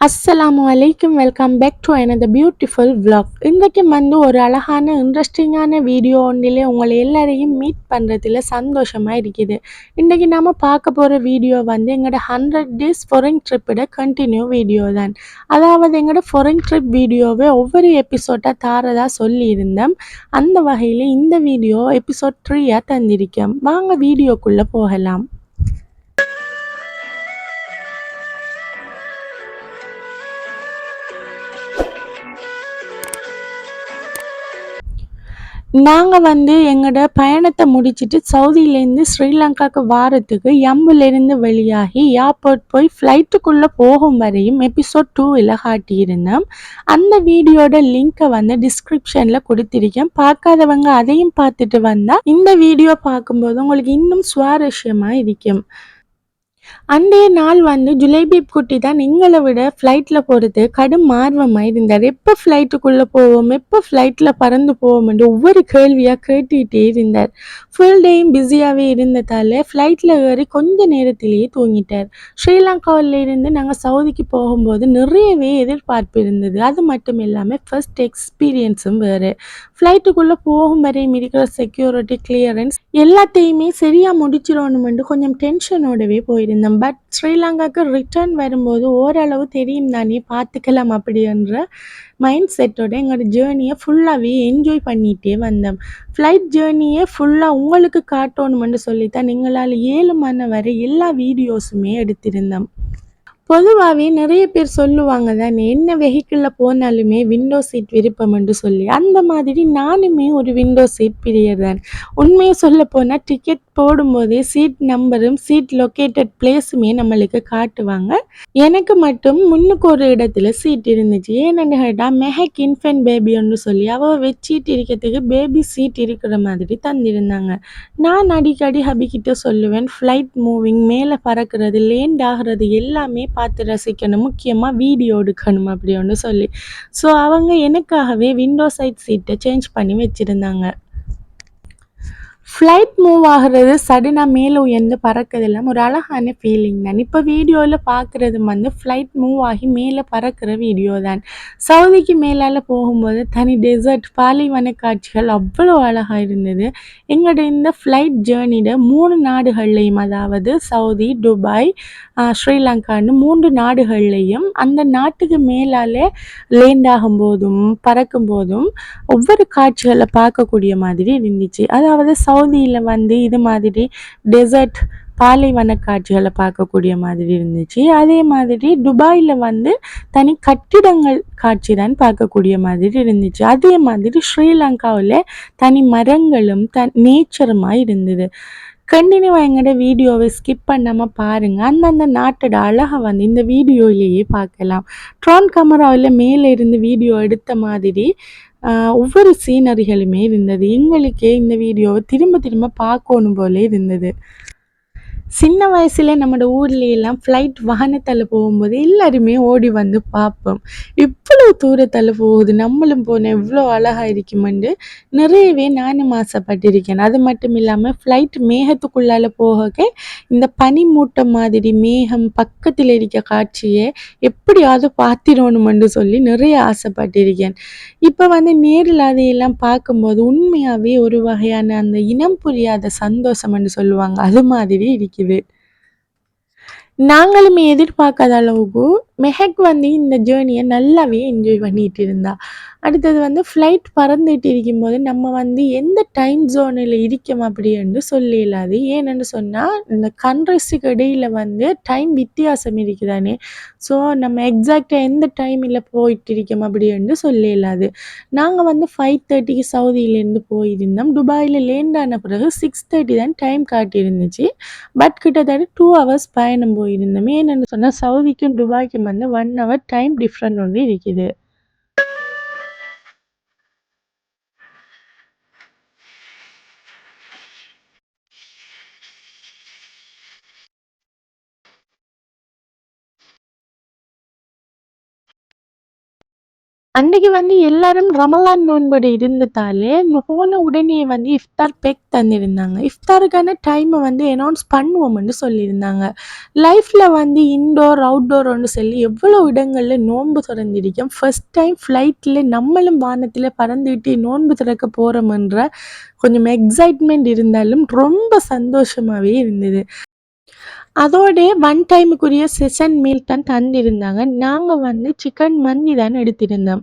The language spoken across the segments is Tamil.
அஸ்ஸலாமு வலைக்கும் வெல்கம் பேக் டு எனது பியூட்டிஃபுல் விளாக் இன்றைக்கு வந்து ஒரு அழகான இன்ட்ரெஸ்டிங்கான வீடியோ ஒன்றிலே உங்களை எல்லாரையும் மீட் பண்ணுறதுல சந்தோஷமாக இருக்குது. இன்றைக்கி நாம் பார்க்க போகிற வீடியோ வந்து எங்களோட ஹண்ட்ரட் டேஸ் ஃபாரின் ட்ரிப்போட கண்டினியூ வீடியோ தான். அதாவது எங்களோட ஃபாரின் ட்ரிப் வீடியோவை ஒவ்வொரு எபிசோட்டாக தாரதாக சொல்லியிருந்தோம். அந்த வகையில் இந்த வீடியோ எபிசோட் த்ரீயாக தந்திருக்கேன் வாங்க வீடியோக்குள்ளே போகலாம். நாங்கள் வந்து எங்களோட பயணத்தை முடிச்சிட்டு சவுதியிலேருந்து ஸ்ரீலங்காவுக்கு வாரத்துக்கு எம்புலேருந்து வெளியாகி ஏர்போர்ட் போய் ஃப்ளைட்டுக்குள்ளே போகும் வரையும் எபிசோட் டூவில் காட்டியிருந்தோம். அந்த வீடியோட லிங்க்கை வந்து டிஸ்கிரிப்ஷனில் கொடுத்துருக்கேன். பார்க்காதவங்க அதையும் பார்த்துட்டு வந்தால் இந்த வீடியோ பார்க்கும்போது உங்களுக்கு இன்னும் சுவாரஸ்யமாக இருக்கும். அன்றைய நாள் வந்து ஜுலேபி குட்டி தான் எங்களை விட ஃப்ளைட்டில் போகிறது கடும் ஆர்வமாக இருந்தார். எப்போ ஃப்ளைட்டுக்குள்ளே போவோம் எப்போ ஃப்ளைட்டில் பறந்து போவோம்னு ஒவ்வொரு கேள்வியாக கேட்டுக்கிட்டே இருந்தார். ஃபுல் டேயும் பிஸியாகவே இருந்ததால் ஃப்ளைட்டில் ஏறி கொஞ்ச நேரத்திலேயே தூங்கிட்டார். ஸ்ரீலங்காவில் இருந்து நாங்கள் சவுதிக்கு போகும்போது நிறையவே எதிர்பார்ப்பு இருந்தது. அது மட்டும் இல்லாமல் ஃபர்ஸ்ட் எக்ஸ்பீரியன்ஸும் வேறு. ஃப்ளைட்டுக்குள்ளே போகும் வரையும் இருக்கிற செக்யூரிட்டி கிளியரன்ஸ் எல்லாத்தையுமே சரியாக முடிச்சிடணுமெண்டு கொஞ்சம் டென்ஷனோடவே போயிருந்தோம் பட் ஸ்ரீலங்காவுக்கு ரிட்டர்ன் வரும்போது ஓரளவு தெரியும் தானே பார்த்துக்கலாம் அப்படின்ற மைண்ட் செட்டோட எங்களோட ஜேர்னியை ஃபுல்லாகவே என்ஜாய் பண்ணிகிட்டே வந்தோம். ஃப்ளைட் ஜேர்னியே ஃபுல்லாக உங்களுக்கு காட்டணுமென்று சொல்லித்தான் எங்களால் ஏழு மணி வரை எல்லா வீடியோஸுமே எடுத்திருந்தோம். பொதுவாகவே நிறைய பேர் சொல்லுவாங்க தானே என்ன வெஹிக்கிளில் போனாலுமே விண்டோ சீட் விருப்பம் என்று சொல்லி. அந்த மாதிரி நானுமே ஒரு விண்டோ சீட் பிரியர் தான் உண்மையை சொல்ல போனால் டிக்கெட் போடும்போதே சீட் நம்பரும் சீட் லொக்கேட்டட் பிளேஸுமே நம்மளுக்கு காட்டுவாங்க. எனக்கு மட்டும் முன்னுக்கு ஒரு இடத்துல சீட் இருந்துச்சு. ஏன்னு கேட்டால் மெஹக் இன்ஃபென்ட் பேபி ஒன்று சொல்லி அவள் வச்சிட்டு இருக்கிறதுக்கு பேபி சீட் இருக்கிற மாதிரி தந்திருந்தாங்க. நான் அடிக்கடி ஹபிக்கிட்ட சொல்லுவேன் ஃப்ளைட் மூவிங் மேலே பறக்கிறது லேண்ட் ஆகிறது எல்லாமே பார்த்து ரசிக்கணும். முக்கியமாக வீடியோ எடுக்கணும் அப்படி ஒன்று சொல்லி. ஸோ அவங்க எனக்காகவே விண்டோ சைட் சீட்டை சேஞ்ச் பண்ணி வச்சுருந்தாங்க. ஃப்ளைட் மூவ் ஆகிறது சடனாக மேலே உயர்ந்து பறக்கிறது இல்லாமல் ஒரு அழகான ஃபீலிங் தான். இப்போ வீடியோவில் பார்க்குறது வந்து ஃப்ளைட் மூவ் ஆகி மேலே பறக்கிற வீடியோ தான். சவுதிக்கு மேலால் போகும்போது தனி டெசர்ட் பாலைவன காட்சிகள் அவ்வளோ அழகாக இருந்தது. எங்களோட இந்த ஃப்ளைட் ஜேர்னியில் மூணு நாடுகள்லையும் அதாவது சவுதி துபாய் ஸ்ரீலங்கான்னு மூன்று நாடுகள்லையும் அந்த நாட்டுக்கு மேலாலே லேண்ட் ஆகும்போதும் பறக்கும் போதும் ஒவ்வொரு காட்சிகளை பார்க்கக்கூடிய மாதிரி இருந்துச்சு. அதாவது சவுதியில் வந்து இது மாதிரி டெசர்ட் பாலைவன காட்சிகளை பார்க்கக்கூடிய மாதிரி இருந்துச்சு. அதே மாதிரி துபாயில் வந்து தனி கட்டிடங்கள் காட்சி தான் பார்க்கக்கூடிய மாதிரி இருந்துச்சு. அதே மாதிரி ஸ்ரீலங்காவில் தனி மரங்களும் த நேச்சருமாக இருந்தது. கண்டினியூ எங்களோட வீடியோவை ஸ்கிப் பண்ணாமல் பாருங்கள் அந்தந்த நாட்டோட அழகை வந்து இந்த வீடியோலேயே பார்க்கலாம். ட்ரோன் கேமராவில் மேலே இருந்து வீடியோ எடுத்த மாதிரி ஒவ்வொரு சீனரிகளுமே இருந்தது. எங்களுக்கே இந்த வீடியோவை திரும்ப திரும்ப பார்க்கணும் போலே இருந்தது. சின்ன வயசில் நம்மளோட ஊர்லேயெல்லாம் ஃப்ளைட் வாகனத்தில் போகும்போது எல்லாருமே ஓடி வந்து பார்ப்போம் இவ்வளோ தூரத்தில் போகுது நம்மளும் போன எவ்வளோ அழகாக இருக்குமெண்டு நிறையவே நானும் ஆசைப்பட்டிருக்கேன். அது மட்டும் இல்லாமல் ஃப்ளைட் மேகத்துக்குள்ளால் போக இந்த பனி மூட்டம் மாதிரி மேகம் பக்கத்தில் இருக்க காட்சியை எப்படியாவது பார்த்திடணுமெண்டு சொல்லி நிறைய ஆசைப்பட்டிருக்கேன். இப்போ வந்து நேரில் அதையெல்லாம் பார்க்கும்போது உண்மையாகவே ஒரு வகையான அந்த இனம் புரியாத சந்தோஷம் என்று சொல்லுவாங்க. அது மாதிரி இருக்குது நாங்களுமே எதிர்பார்க்காத அளவுக்கு மெஹக் வந்து இந்த ஜேர்னியை நல்லாவே என்ஜாய் பண்ணிட்டு இருந்தா. அடுத்தது வந்து ஃப்ளைட் பறந்துட்டு இருக்கும்போது நம்ம வந்து எந்த டைம் ஜோனில் இருக்கோம் அப்படின்னு சொல்லிடலாது ஏன்னு சொன்னால் இந்த கண்ட்ரிஸுக்கு இடையில் வந்து டைம் வித்தியாசம் இருக்குதானே? ஸோ நம்ம எக்ஸாக்டாக எந்த டைமில் போயிட்டு இருக்கோம் அப்படின்னு சொல்லிடலாது நாங்கள் வந்து ஃபைவ் தேர்ட்டிக்கு சவுதியிலேருந்து போயிருந்தோம். துபாயில் லேண்ட் ஆன பிறகு சிக்ஸ் தேர்ட்டி தான் டைம் காட்டியிருந்துச்சு. பட் கிட்டத்தட்ட டூ ஹவர்ஸ் பயணம் போயிருந்தோம். ஏன்னு சொன்னால் சவுதிக்கும் துபாய்க்கும் வந்து ஒன் ஹவர் டைம் டிஃப்ரெண்ட் வந்து இருக்குது. அன்னைக்கு வந்து எல்லாரும் ரமலான் நோன்பு இருந்ததாலே போன உடனே வந்து இஃப்தார் பெக் தந்திருந்தாங்க. இஃப்தாருக்கான டைமை வந்து அனௌன்ஸ் பண்ணுவோம்னு சொல்லியிருந்தாங்க. லைஃப்பில் வந்து இன்டோர் அவுட்டோர் ஒன்று சொல்லி எவ்வளோ இடங்களில் நோன்பு திறந்திருக்கோம். ஃபர்ஸ்ட் டைம் ஃப்ளைட்டில் நம்மளும் வானத்தில் பறந்துக்கிட்டு நோன்பு திறக்க போகிறோம்ன்ற கொஞ்சம் எக்ஸைட்மெண்ட் இருந்தாலும் ரொம்ப சந்தோஷமாகவே இருந்தது. அதோட ஒன் டைமுக்குரிய செஷன் மீல் தான் தந்திருந்தாங்க. நாங்கள் வந்து சிக்கன் மந்தி தான் எடுத்திருந்தோம்.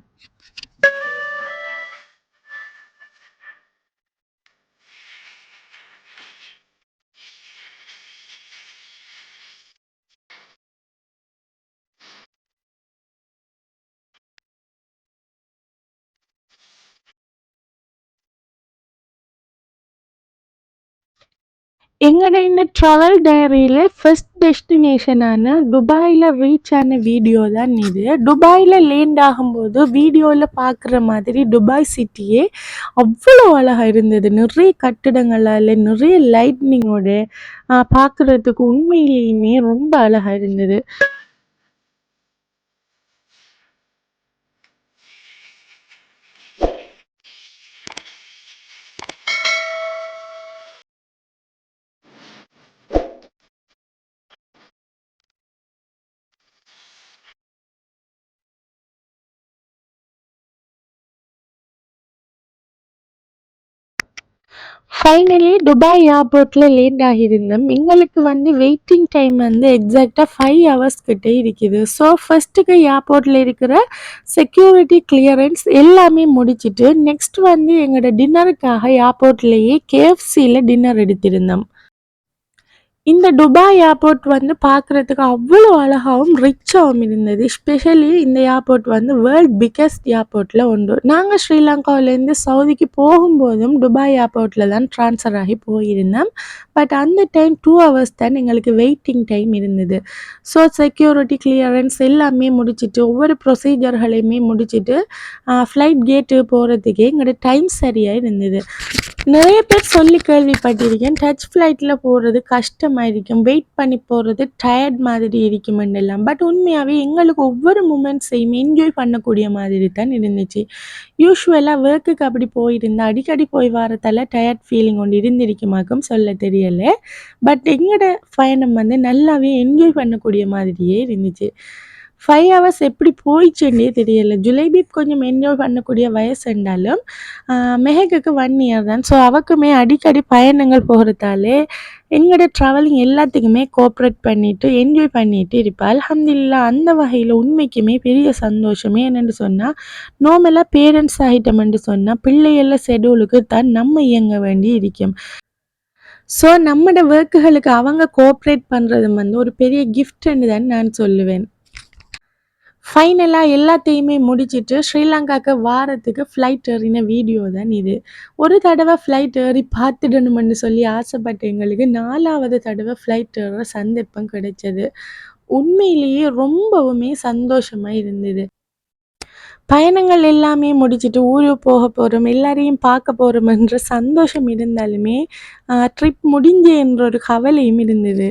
எங்களோட இந்த ட்ராவல் டைரியில் ஃபஸ்ட் டெஸ்டினேஷனான துபாயில் ரீச் ஆன வீடியோ தான் இது. துபாயில் லேண்ட் ஆகும்போது வீடியோவில் பார்க்குற மாதிரி துபாய் சிட்டியே அவ்வளோ அழகாக இருந்தது. நிறைய கட்டிடங்களால் நிறைய லைட்னிங்கோட பார்க்குறதுக்கு உண்மையிலேயுமே ரொம்ப அழகாக இருந்தது. ஃபைனலி துபாய் ஏர்போர்ட்டில் லேட் ஆகியிருந்தோம். எங்களுக்கு வந்து வெயிட்டிங் டைம் வந்து எக்ஸாக்டாக ஃபைவ் ஹவர்ஸ் கிட்டே இருக்குது. ஸோ ஃபஸ்ட்டுக்கு ஏர்போர்ட்டில் இருக்கிற செக்யூரிட்டி கிளியரன்ஸ் எல்லாமே முடிச்சுட்டு நெக்ஸ்ட் வந்து எங்களோட டின்னருக்காக ஏர்போர்ட்லேயே கேஎஃப்சியில் டின்னர் எடுத்திருந்தோம். இந்த துபாய் ஏர்போர்ட் வந்து பார்க்குறதுக்கு அவ்வளோ அழகாகவும் ரிச்சாகவும் இருந்தது. ஸ்பெஷலி இந்த ஏர்போர்ட் வந்து வேர்ல்ட் பிக்கஸ்ட் ஏர்போர்ட்டில் உண்டு நாங்கள் ஸ்ரீலங்காவிலேருந்து சவுதிக்கு போகும்போதும் துபாய் ஏர்போர்ட்டில் தான் ட்ரான்ஸ்ஃபர் ஆகி போயிருந்தோம். பட் அந்த டைம் டூ ஹவர்ஸ் தான் எங்களுக்கு வெயிட்டிங் டைம் இருந்தது. ஸோ செக்யூரிட்டி கிளியரன்ஸ் எல்லாமே முடிச்சுட்டு ஒவ்வொரு ப்ரொசீஜர்களையுமே முடிச்சுட்டு ஃப்ளைட் கேட்டு போகிறதுக்கே எங்களோட டைம் சரியாக இருந்தது. நிறைய பேர் சொல்லி கேள்விப்பட்டிருக்கேன். டச் ஃப்ளைட்டில் போகிறது கஷ்டமாக இருக்கும் வெயிட் பண்ணி போகிறது டயர்ட் மாதிரி இருக்குமெண்டெல்லாம் பட் உண்மையாகவே எங்களுக்கு ஒவ்வொரு மூமெண்ட்ஸையும் என்ஜாய் பண்ணக்கூடிய மாதிரி தான் இருந்துச்சு. யூஸ்வலாக ஒர்க்குக்கு அப்படி போயிருந்தால் அடிக்கடி போய் வரத்தால் டயர்ட் ஃபீலிங் ஒன்று இருந்திருக்குமாக்கும் சொல்ல தெரியலை. பட் எங்களோட பயணம் வந்து நல்லாவே என்ஜாய் பண்ணக்கூடிய மாதிரியே இருந்துச்சு. ஃபைவ் ஹவர்ஸ் எப்படி போயிடுச்சுன்னே தெரியல. ஜுலைபீப் கொஞ்சம் என்ஜாய் பண்ணக்கூடிய வயசு என்றாலும் மெஹகுக்கு ஒன் இயர் தான். ஸோ அவக்குமே அடிக்கடி பயணங்கள் போகிறதாலே எங்களோட ட்ராவலிங் எல்லாத்துக்குமே கோஆப்ரேட் பண்ணிவிட்டு என்ஜாய் பண்ணிட்டு இருப்பாள். அலமதுல்லா அந்த வகையில் உண்மைக்குமே பெரிய சந்தோஷமே என்னென்னு சொன்னால் நார்மலாக பேரண்ட்ஸ் ஆகிட்டோம்னு சொன்னால் பிள்ளைகள ஷெடியூலுக்கு தான் நம்ம இயங்க வேண்டி இருக்கும். ஸோ நம்மளோட ஒர்க்குகளுக்கு அவங்க கோஆப்ரேட் பண்ணுறது வந்து ஒரு பெரிய கிஃப்ட்ன்னு தான் நான் சொல்லுவேன். ஃபைனலாக எல்லாத்தையுமே முடிச்சுட்டு ஸ்ரீலங்காவுக்கு வாரத்துக்கு ஃப்ளைட் ஏறின வீடியோ தான் இது. ஒரு தடவை ஃப்ளைட் ஏறி பார்த்துடணும்னு சொல்லி ஆசைப்பட்ட எங்களுக்கு நாலாவது தடவை ஃப்ளைட் ஏற சந்தர்ப்பம் கிடைச்சது. உண்மையிலேயே ரொம்பவுமே சந்தோஷமாக இருந்தது. பயணங்கள் எல்லாமே முடிச்சுட்டு ஊருக்கு போக போகிறோம் எல்லாரையும் பார்க்க போகிறோம்ன்ற சந்தோஷம் இருந்தாலுமே ட்ரிப் முடிஞ்சு என்ற ஒரு கவலையும் இருந்தது.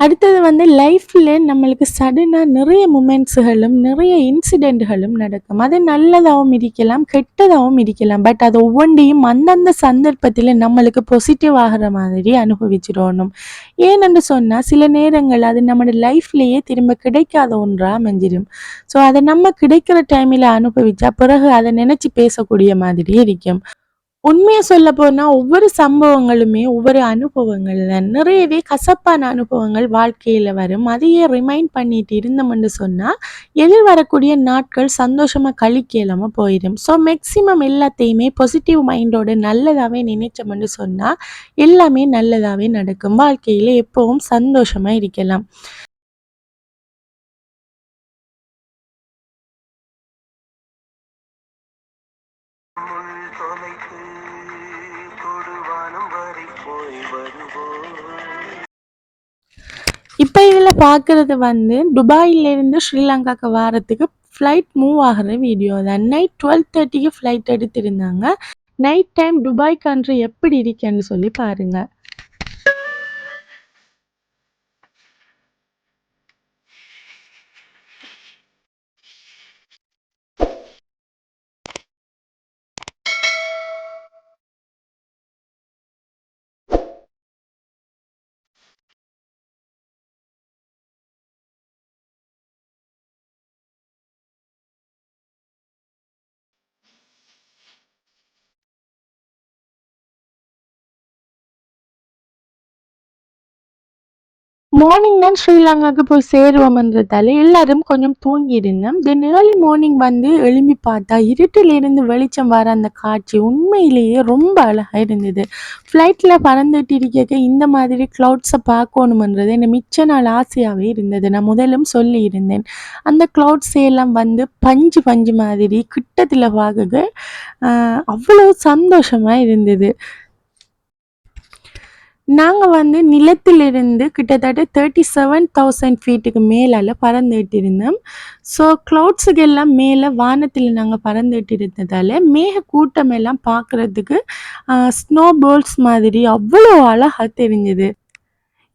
அடுத்தது வந்து லைஃப்பில் நம்மளுக்கு சடனாக நிறைய மூமெண்ட்ஸுகளும் நிறைய இன்சிடெண்ட்டுகளும் நடக்கும். அது நல்லதாகவும் இருக்கலாம் கெட்டதாகவும் இருக்கலாம். பட் அது ஒவ்வொன்றையும் அந்தந்த சந்தர்ப்பத்தில் நம்மளுக்கு பாசிட்டிவ் ஆகிற மாதிரி அனுபவிச்சிடணும். ஏனென்று சொன்னால் சில நேரங்கள் அது நம்மளோட லைஃப்லேயே திரும்ப கிடைக்காத ஒன்றாக அமைஞ்சிடும் ஸோ அதை நம்ம கிடைக்கிற டைமில் அனுபவித்தா பிறகு அதை நினச்சி பேசக்கூடிய மாதிரி இருக்கும். உண்மையை சொல்ல போனால் ஒவ்வொரு சம்பவங்களுமே ஒவ்வொரு அனுபவங்கள் தான் நிறையவே கசப்பான அனுபவங்கள் வாழ்க்கையில் வரும். அதையே ரிமைண்ட் பண்ணிட்டு இருந்தோம்னு சொன்னால் எதிர் வரக்கூடிய நாட்கள் சந்தோஷமாக கழிக்க இல்லாமல் போயிடும். ஸோ மேக்சிமம் எல்லாத்தையுமே பாசிட்டிவ் மைண்டோட நல்லதாகவே நினைச்சோம்னு சொன்னால் எல்லாமே நல்லதாகவே நடக்கும். வாழ்க்கையில் எப்போவும் சந்தோஷமாக இருக்கலாம். இப்போ இதில் பார்க்குறது வந்து துபாயிலேருந்து ஸ்ரீலங்காவுக்கு வாரத்துக்கு ஃப்ளைட் மூவ் ஆகிற வீடியோ தான். நைட் டுவெல் தேர்ட்டிக்கு ஃப்ளைட் எடுத்திருந்தாங்க. நைட் டைம் துபாய் கண்ட்ரி எப்படி இருக்குன்னு சொல்லி பாருங்கள் மார்னிங் தான் ஸ்ரீலங்காவுக்கு போய் சேருவோம்ன்றதால எல்லாரும் கொஞ்சம் தூங்கி இருந்தோம் தென் ஏர்லி மார்னிங் வந்து எழும்பி பார்த்தா இருட்டிலிருந்து வெளிச்சம் வர அந்த காட்சி உண்மையிலேயே ரொம்ப அழகாக இருந்தது. ஃப்ளைட்டில் பறந்துட்டு இருக்க இந்த மாதிரி க்ளவுட்ஸை பார்க்கணுமன்றது என்ன மிச்ச நாள் ஆசையாகவே இருந்தது. நான் முதலும் சொல்லியிருந்தேன். அந்த க்ளவுட்ஸ் எல்லாம் வந்து பஞ்சு பஞ்சு மாதிரி கிட்டத்தில் பார்க்க அவ்வளோ சந்தோஷமாக இருந்தது. நாங்கள் வந்து நிலத்திலிருந்து கிட்டத்தட்ட தேர்ட்டி செவன் தௌசண்ட் ஃபீட்டுக்கு மேலால் பறந்துட்டு இருந்தோம் ஸோ க்ளவுட்ஸுக்கு எல்லாம் மேலே வானத்தில் நாங்கள் பறந்துட்டு இருந்ததால் மேக கூட்டம் எல்லாம் பார்க்குறதுக்கு ஸ்னோ பேர்ட்ஸ் மாதிரி அவ்வளோ அழகாக தெரிஞ்சுது.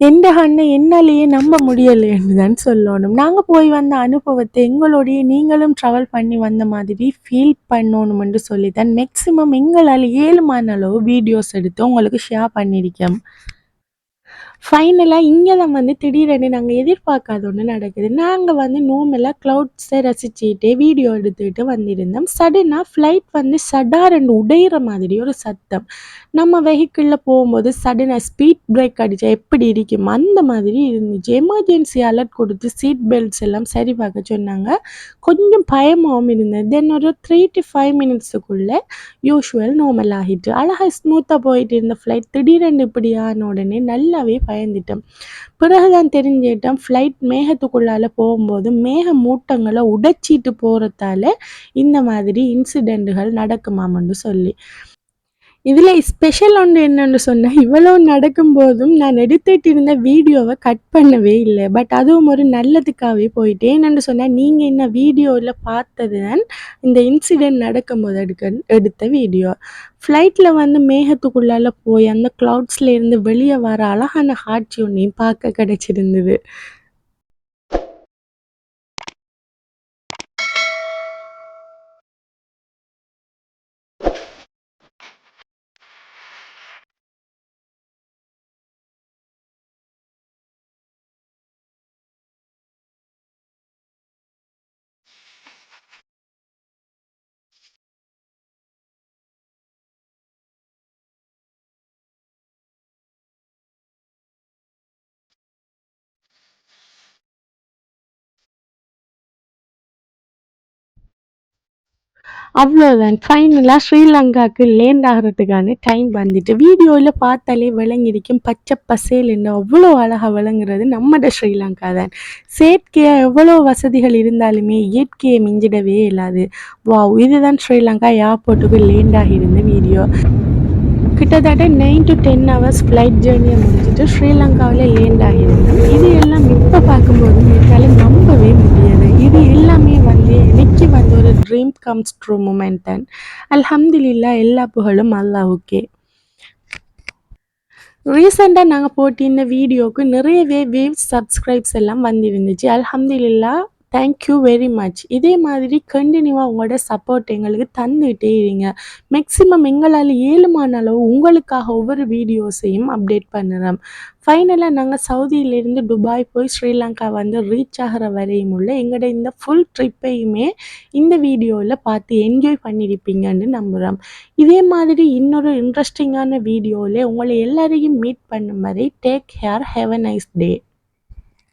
எந்த கண்ணை என்னாலேயே நம்ப முடியலைன்னு தான் சொல்லணும். நாங்கள் போய் வந்த அனுபவத்தை எங்களோடைய நீங்களும் ட்ராவல் பண்ணி வந்த மாதிரி ஃபீல் பண்ணணுமென்று சொல்லி தான் மேக்ஸிமம் எங்களால் ஏழுமான அளவு வீடியோஸ் எடுத்து உங்களுக்கு ஷேர் பண்ணியிருக்கேன். ஃபைனலாக இங்கே தான் வந்து திடீரென்னு நாங்கள் எதிர்பார்க்காத ஒன்று நடக்குது. நாங்கள் வந்து நோமெல்லாம் க்ளவுட்ஸை ரசிச்சுட்டு வீடியோ எடுத்துக்கிட்டு வந்திருந்தோம். சடனாக ஃப்ளைட் வந்து சடாரண்டு உடையிற மாதிரி ஒரு சத்தம். நம்ம வெஹிக்கிளில் போகும்போது சடனாக ஸ்பீட் பிரேக் அடித்தா எப்படி இருக்கும்? அந்த மாதிரி இருந்துச்சு. எமர்ஜென்சி அலர்ட் கொடுத்து சீட் பெல்ட்ஸ் எல்லாம் சரி பார்க்க சொன்னாங்க. கொஞ்சம் பயமாகவும் இருந்தது. தென் ஒரு த்ரீ டு ஃபைவ் மினிட்ஸுக்குள்ளே யூஷுவல் நார்மல் ஆகிட்டு அழகாக ஸ்மூத்தாக போயிட்டு இருந்த ஃப்ளைட் திடீரென்று இப்படியான உடனே நல்லாவே பயந்துட்டேன். பிறகுதான் தெரிஞ்சிட்டேன் ஃப்ளைட் மேகத்துக்குள்ளால போகும்போது மேக மூட்டங்களை உடைச்சிட்டு போகிறதால இந்த மாதிரி இன்சிடெண்ட்டுகள் நடக்குமாமன்னு சொல்லி. இதில் ஸ்பெஷல் ஒன்று என்னென்னு சொன்னால் இவ்வளோ நடக்கும்போதும் நான் எடுத்துகிட்டு இருந்த வீடியோவை கட் பண்ணவே இல்லை. பட் அதுவும் ஒரு நல்லதுக்காகவே போயிட்டு ஏன்னு சொன்னால் நீங்கள் என்ன வீடியோவில் பார்த்தது தான் இந்த இன்சிடெண்ட் நடக்கும்போது எடுக்க எடுத்த வீடியோ. ஃப்ளைட்டில் வந்து மேகத்துக்குள்ளால் போய் அந்த க்ளவுட்ஸில் இருந்து வெளியே வர அழகான காட்சி ஒன்றையும் பார்க்க கிடச்சிருந்தது. அவ்வளோதான் ஃபைனலாக ஸ்ரீலங்காவுக்கு லேண்ட் ஆகிறதுக்கான டைம் வந்துட்டு. வீடியோவில் பார்த்தாலே விளங்கிருக்கும் பச்சை பசேல் என்ன அவ்வளோ அழகாக விளங்குறது நம்மட ஸ்ரீலங்கா தான். செயற்கையாக எவ்வளோ வசதிகள் இருந்தாலுமே இயற்கையை மிஞ்சிடவே இல்லாது வாவ் இதுதான் ஸ்ரீலங்கா ஏர்போர்ட்டுக்கு லேண்ட் ஆகியிருந்த வீடியோ. கிட்டத்தட்ட nine to ten hours flight ஜேர்னியை முடிச்சுட்டு ஸ்ரீலங்காவில் லேண்ட் ஆகியிருந்தோம். இது எல்லாம் இப்போ பார்க்கும்போது என்னால் நம்பவே முடியாது இது எல்லாமே வந்து எனக்கு வந்து ஒரு ட்ரீம் கம்ஸ் ட்ரூ மூமெண்ட் தான். அல்ஹம்துலில்லா எல்லா புகழும் அல்லாவுக்கே ரீசெண்டாக நாங்கள் போட்டிருந்த வீடியோவுக்கு நிறையவே வேவ்ஸ் சப்ஸ்கிரைப்ஸ் எல்லாம் வந்துருந்துச்சு. அல்ஹம்துலில்லா தேங்க்யூ வெரி மச் இதே மாதிரி கண்டினியூவாக உங்களோட சப்போர்ட் எங்களுக்கு தந்துகிட்டே இருங்க. மேக்ஸிமம் எங்களால் ஏழுமான அளவு உங்களுக்காக ஒவ்வொரு வீடியோஸையும் அப்டேட் பண்ணுறோம். ஃபைனலாக நாங்கள் சவுதியிலேருந்து துபாய் போய் ஸ்ரீலங்கா வந்து ரீச் ஆகிற வரையும் உள்ள எங்களோட இந்த ஃபுல் ட்ரிப்பையுமே இந்த வீடியோவில் பார்த்து என்ஜாய் பண்ணியிருப்பீங்கன்னு நம்புகிறோம் இதே மாதிரி இன்னொரு இன்ட்ரெஸ்டிங்கான வீடியோவில் உங்களை எல்லாரையும் மீட் பண்ணும் வரை take care have a nice day